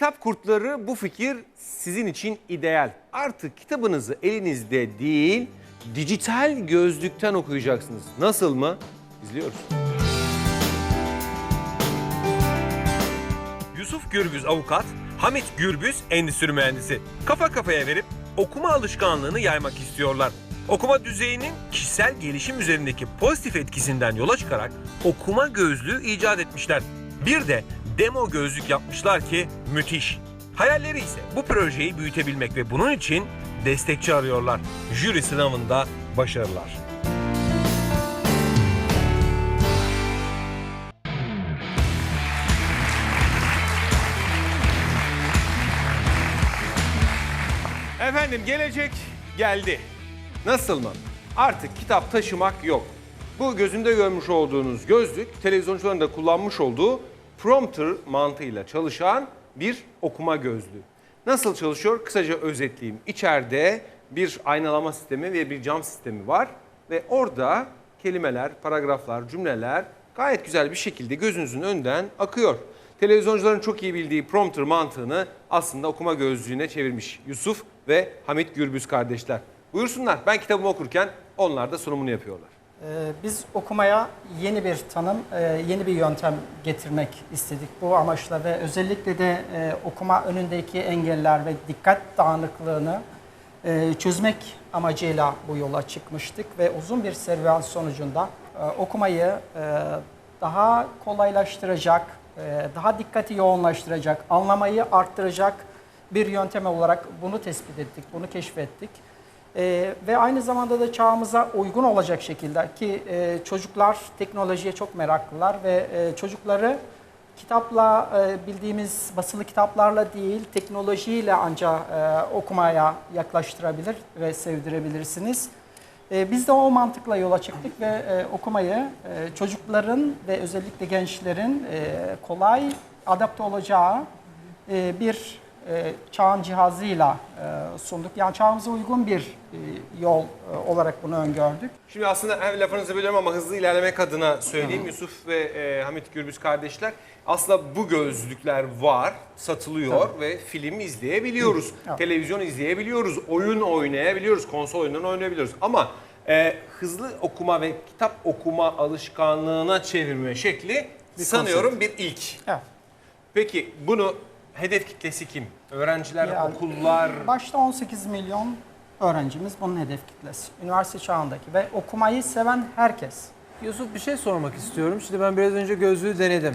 Kitap kurtları bu fikir sizin için ideal. Artık kitabınızı elinizde değil, dijital gözlükten okuyacaksınız. Nasıl mı? İzliyoruz. Yusuf Gürbüz avukat, Hamit Gürbüz endüstri mühendisi. Kafa kafaya verip okuma alışkanlığını yaymak istiyorlar. Okuma düzeyinin kişisel gelişim üzerindeki pozitif etkisinden yola çıkarak okuma gözlüğü icat etmişler. Bir de demo gözlük yapmışlar ki müthiş. Hayalleri ise bu projeyi büyütebilmek ve bunun için destekçi arıyorlar. Jüri sınavında başarılar. Efendim gelecek geldi. Nasıl mı? Artık kitap taşımak yok. Bu gözümde görmüş olduğunuz gözlük televizyoncuların da kullanmış olduğu prompter mantığıyla çalışan bir okuma gözlüğü. Nasıl çalışıyor? Kısaca özetleyeyim. İçeride bir aynalama sistemi ve bir cam sistemi var ve orada kelimeler, paragraflar, cümleler gayet güzel bir şekilde gözünüzün önünden akıyor. Televizyoncuların çok iyi bildiği prompter mantığını aslında okuma gözlüğüne çevirmiş Yusuf ve Hamit Gürbüz kardeşler. Buyursunlar. Ben kitabımı okurken onlar da sunumunu yapıyorlar. Ee, Biz okumaya yeni bir tanım, e, yeni bir yöntem getirmek istedik bu amaçla ve özellikle de e, okuma önündeki engeller ve dikkat dağınıklığını e, çözmek amacıyla bu yola çıkmıştık ve uzun bir serüven sonucunda okumayı daha kolaylaştıracak, daha dikkati yoğunlaştıracak, anlamayı arttıracak bir yöntem olarak bunu tespit ettik, bunu keşfettik. Ee, ve aynı zamanda da çağımıza uygun olacak şekilde ki e, çocuklar teknolojiye çok meraklılar ve e, çocukları kitapla e, bildiğimiz basılı kitaplarla değil teknolojiyle ancak e, okumaya yaklaştırabilir ve sevdirebilirsiniz. E, biz de o mantıkla yola çıktık ve e, okumayı e, çocukların ve özellikle gençlerin e, kolay adapte olacağı e, bir e, çağın cihazıyla e, sunduk. Yani çağımıza uygun bir e, yol e, olarak bunu öngördük. Şimdi aslında hem lafınızı bölüyorum ama hızlı ilerlemek adına söyleyeyim. Yusuf ve e, Hamit Gürbüz kardeşler. Aslında bu gözlükler var, satılıyor ve film izleyebiliyoruz. Evet. Televizyon izleyebiliyoruz, oyun oynayabiliyoruz, konsol oyunlarını oynayabiliyoruz. Ama e, hızlı okuma ve kitap okuma alışkanlığına çevirme şekli sanıyorum bir ilk. Evet. Peki bunu hedef kitlesi kim? Öğrenciler, Yani- okullar, Başta 18 milyon öğrencimiz bunun hedef kitlesi. Üniversite çağındaki ve okumayı seven herkes. Yusuf bir şey sormak istiyorum. Şimdi ben biraz önce gözlüğü denedim.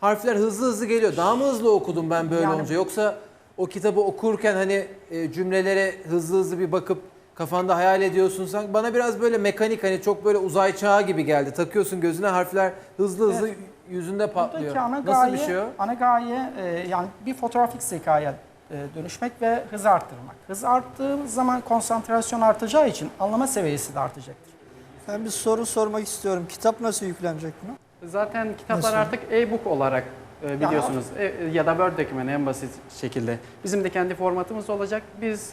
Harfler hızlı hızlı geliyor. Daha mı hızlı okudum ben böyle Yani- olunca? Yoksa o kitabı okurken hani e, cümlelere hızlı hızlı bir bakıp kafanda hayal ediyorsun sanki. Bana biraz böyle mekanik hani çok böyle uzay çağı gibi geldi. Takıyorsun gözüne harfler hızlı hızlı yüzünde patlıyor. Buradaki ana Nasıl gaye, bir şey o? ana gaye e, yani bir fotoğrafik zekaya e, dönüşmek ve hız arttırmak. Hız arttığı zaman konsantrasyon artacağı için anlama seviyesi de artacaktır. Ben bir soru sormak istiyorum. Kitap nasıl yüklenecek buna? Zaten kitaplar Nasıl? artık e-book olarak e, biliyorsunuz E, ya da Word dokümanı en basit şekilde. Bizim de kendi formatımız olacak. Biz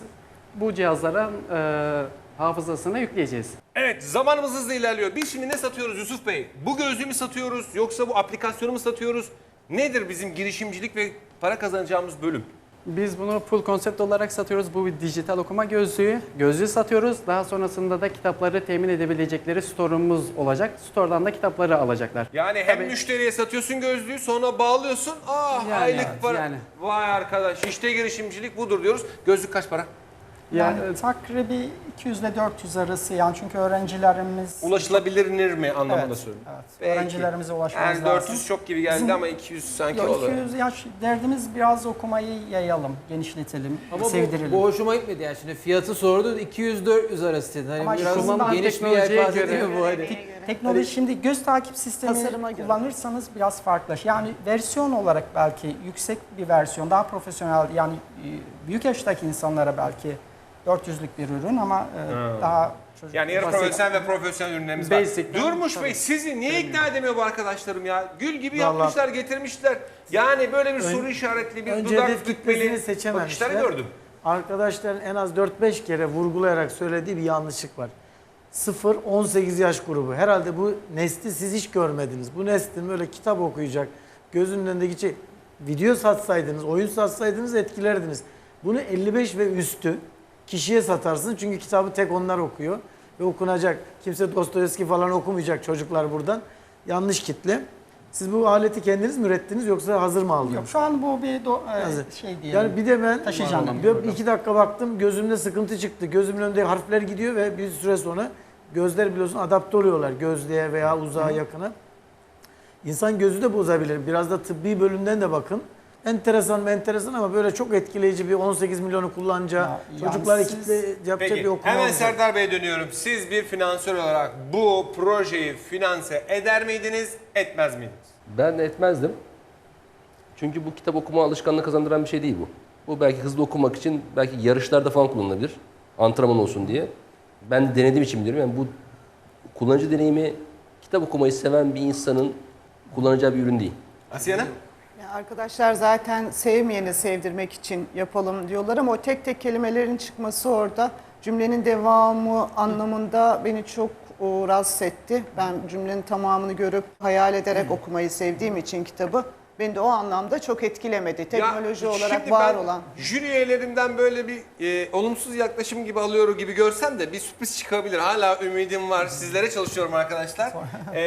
bu cihazlara e, hafızasına yükleyeceğiz. Evet zamanımız hızlı ilerliyor. Biz şimdi ne satıyoruz Yusuf Bey? Bu gözlüğü mü satıyoruz yoksa bu aplikasyonu mu satıyoruz? Nedir bizim girişimcilik ve para kazanacağımız bölüm? Biz bunu full konsept olarak satıyoruz. Bu bir dijital okuma gözlüğü. Gözlüğü satıyoruz. Daha sonrasında da kitapları temin edebilecekleri store'umuz olacak. Store'dan da kitapları alacaklar. Yani hem Tabii. müşteriye satıyorsun gözlüğü sonra bağlıyorsun. Ah Yani, aylık para. yani. Vay arkadaş işte girişimcilik budur diyoruz. Gözlük kaç para? Yani Yani- takribi 200 ile 400 arası yani çünkü öğrencilerimiz Ulaşılabilir mi anlamında Evet, söylüyorum. evet. Peki. Öğrencilerimize ulaşmamız Yani lazım. 400 çok gibi geldi Bizim- ama 200 sanki Yok, olur. 200 ya derdimiz biraz okumayı yayalım, genişletelim, Ama bu, sevdirelim. bu hoşuma gitmedi yani. Şimdi fiyatı sordu 200-400 arası dedi. Hani Ama biraz kullanılan geniş bir yelpaze göre- değil mi bu hani? Teknoloji şimdi göz takip sistemi göre. kullanırsanız biraz farklı. Yani versiyon olarak belki yüksek bir versiyon, daha profesyonel yani e, büyük yaştaki insanlara belki 400'lük bir ürün ama e, daha çocuk Yani yarı Basit. profesyonel ve profesyonel ürünlerimiz var. Basic'ten Durmuş. Bey sizi niye ikna edemiyor bu arkadaşlarım ya? Gül gibi Vallahi- yapmışlar getirmişler. Yani böyle bir soru işaretli bir önce dudak hedef bükmeli kitlesini seçememişler. bakışları gördüm. Arkadaşların en az 4-5 kere vurgulayarak söylediği bir yanlışlık var. 0-18 yaş grubu. Herhalde bu nesli siz hiç görmediniz. Bu neslin böyle kitap okuyacak, gözünün önündeki şey. video satsaydınız, oyun satsaydınız etkilerdiniz. Bunu 55 ve üstü kişiye satarsınız çünkü kitabı tek onlar okuyor ve okunacak. Kimse Dostoyevski falan okumayacak çocuklar buradan. Yanlış kitle. Siz bu aleti kendiniz mi ürettiniz yoksa hazır mı aldınız? Yok şu an bu bir do- e, şey diyelim. Yani bir de ben Taşıyacağım. bir iki dakika baktım gözümde sıkıntı çıktı. Gözümün önünde harfler gidiyor ve bir süre sonra gözler biliyorsun adapte oluyorlar gözlüğe veya uzağa yakına. İnsan gözü de bozabilir. Biraz da tıbbi bölümden de bakın. Enteresan mı enteresan ama böyle çok etkileyici bir 18 milyonu kullanacağı, Ya, çocukları siz- kitle yapacağı bir Peki okuma hemen olacak. Serdar Bey'e dönüyorum. Siz bir finansör olarak bu projeyi finanse eder miydiniz, etmez miydiniz? Ben de etmezdim. Çünkü bu kitap okuma alışkanlığı kazandıran bir şey değil bu. Bu belki hızlı okumak için belki yarışlarda falan kullanılabilir. Antrenman olsun diye. Ben denediğim için biliyorum. Yani bu kullanıcı deneyimi kitap okumayı seven bir insanın kullanacağı bir ürün değil. Asiye Hanım? Arkadaşlar zaten sevmeyeni sevdirmek için yapalım diyorlar ama o tek tek kelimelerin çıkması orada cümlenin devamı anlamında beni çok rahatsız etti. Ben cümlenin tamamını görüp hayal ederek okumayı sevdiğim için kitabı beni de o anlamda çok etkilemedi. Teknoloji Ya, olarak var olan. Jüri üyelerimden böyle bir e, olumsuz yaklaşım gibi alıyor gibi görsem de bir sürpriz çıkabilir. Hala ümidim var. Sizlere çalışıyorum arkadaşlar. E,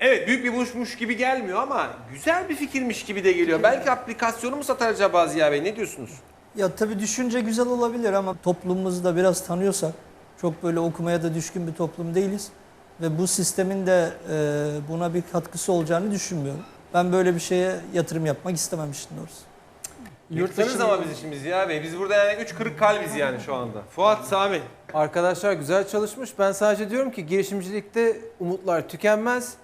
evet büyük bir buluşmuş gibi gelmiyor ama güzel bir fikirmiş gibi de geliyor. Belki aplikasyonu mu satar acaba Ziya Bey? Ne diyorsunuz? Ya tabii düşünce güzel olabilir ama toplumumuzu da biraz tanıyorsak çok böyle okumaya da düşkün bir toplum değiliz. Ve bu sistemin de e, buna bir katkısı olacağını düşünmüyorum. Ben böyle bir şeye yatırım yapmak istememiştim doğrusu. Yırtsanız ama bizi şimdi Ziya Bey. Biz burada yani üç kırık kalbiz yani şu anda. Fuat, Sami. Arkadaşlar güzel çalışmış. Ben sadece diyorum ki girişimcilikte umutlar tükenmez.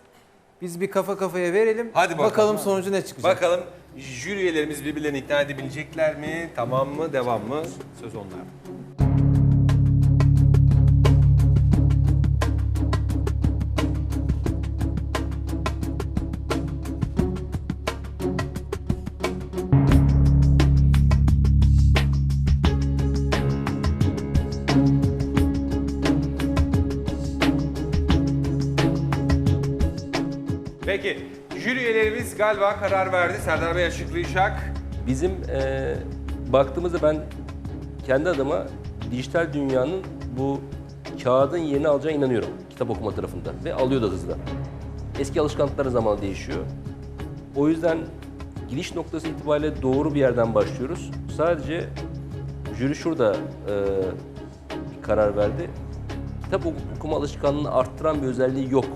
Biz bir kafa kafaya verelim. Hadi bakalım. bakalım sonucu ne çıkacak. Bakalım jüri üyelerimiz birbirlerini ikna edebilecekler mi? Tamam mı? Devam mı? Söz onlarda. Peki, jüri üyelerimiz galiba karar verdi. Serdar Bey açıklayacak. Bizim eee, baktığımızda ben kendi adıma dijital dünyanın bu kağıdın yerini alacağına inanıyorum kitap okuma tarafında ve alıyor da hızla. Eski alışkanlıklar zamanla değişiyor. O yüzden giriş noktası itibariyle doğru bir yerden başlıyoruz. Sadece jüri şurada bir karar verdi. Kitap okuma alışkanlığını arttıran bir özelliği yok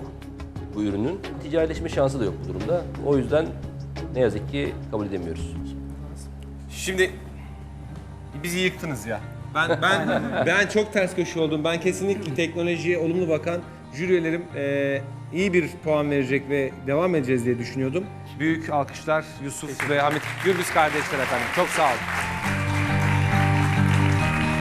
bu ürünün. Ticarileşme şansı da yok bu durumda. O yüzden ne yazık ki kabul edemiyoruz. Şimdi bizi yıktınız ya. Ben ben ben çok ters köşe oldum. Ben kesinlikle teknolojiye olumlu bakan jüri üyelerim eee, iyi bir puan verecek ve devam edeceğiz diye düşünüyordum. Büyük alkışlar Yusuf ve Hamit Gürbüz kardeşler efendim. Çok sağ olun.